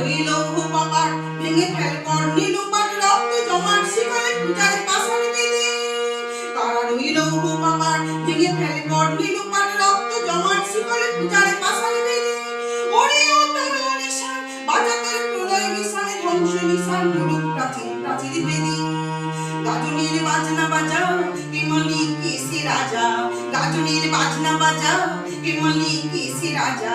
রইল পাপার ভেঙে ফেল কর নীলুপার রক্ত জমাট, শিকলে পূজার পাশার রাজা। গাজনের বাজনা বাজা কেমলি কেসে রাজা।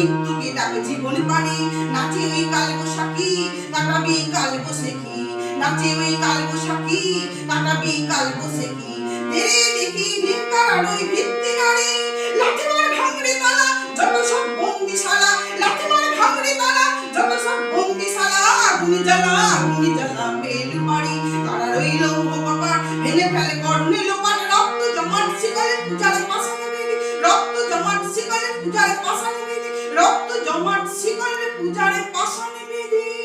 মৃত্যুকে ডাক জীবন পানে নাচে ওই কাল বসাকি কাটাবি কাল বসেকি নাচে ওই কাল বসাকি কাটাবি কাল বসেকি তেরে দেখি ভিক্ষার আলোয় ভিত্তি নারী। লাঠি ভাঙড়ে তালা যত সব বন্দিশালা লাঠি ভাঙড়ে তালা যত সব বন্দিশালা আগুন জ্বালা আগুন জ্বালা বেল বাড়ি তারা রইল বাবা ভেঙে ফেলে কর্ণে লোপাট। রক্ত জমাট শিকলে পূজার বেরি রক্ত জমাট শিকলে পূজার পাশানে শিকলে পূজারে পাশানে বেরি